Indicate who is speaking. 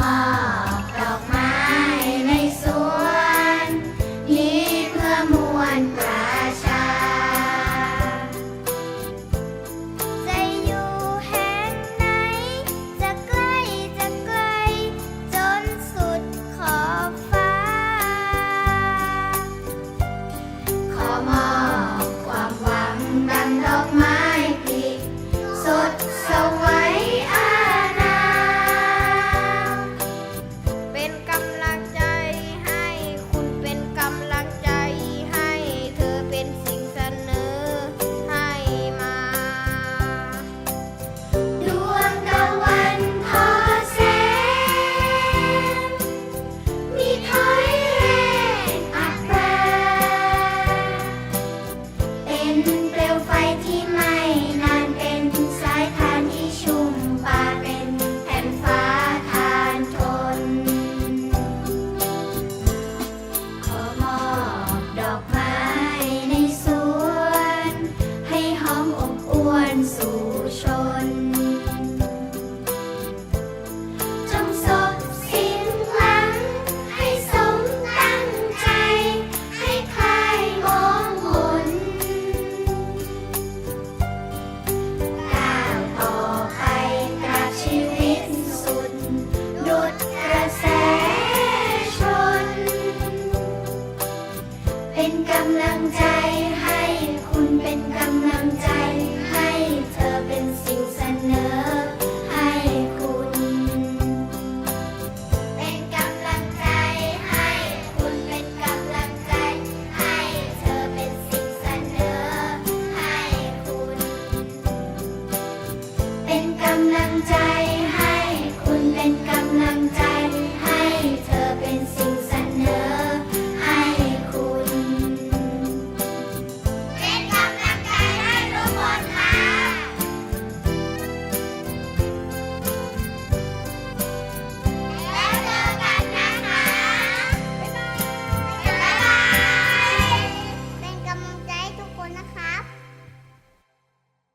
Speaker 1: มอบดอกไม้ในสวนนี้เพื่อมวลประชา จะอยู่แห่งไหน จะใกล้จะไกล จนสุดขอบฟ้า ขอม ใจให้คุณเป็นกัน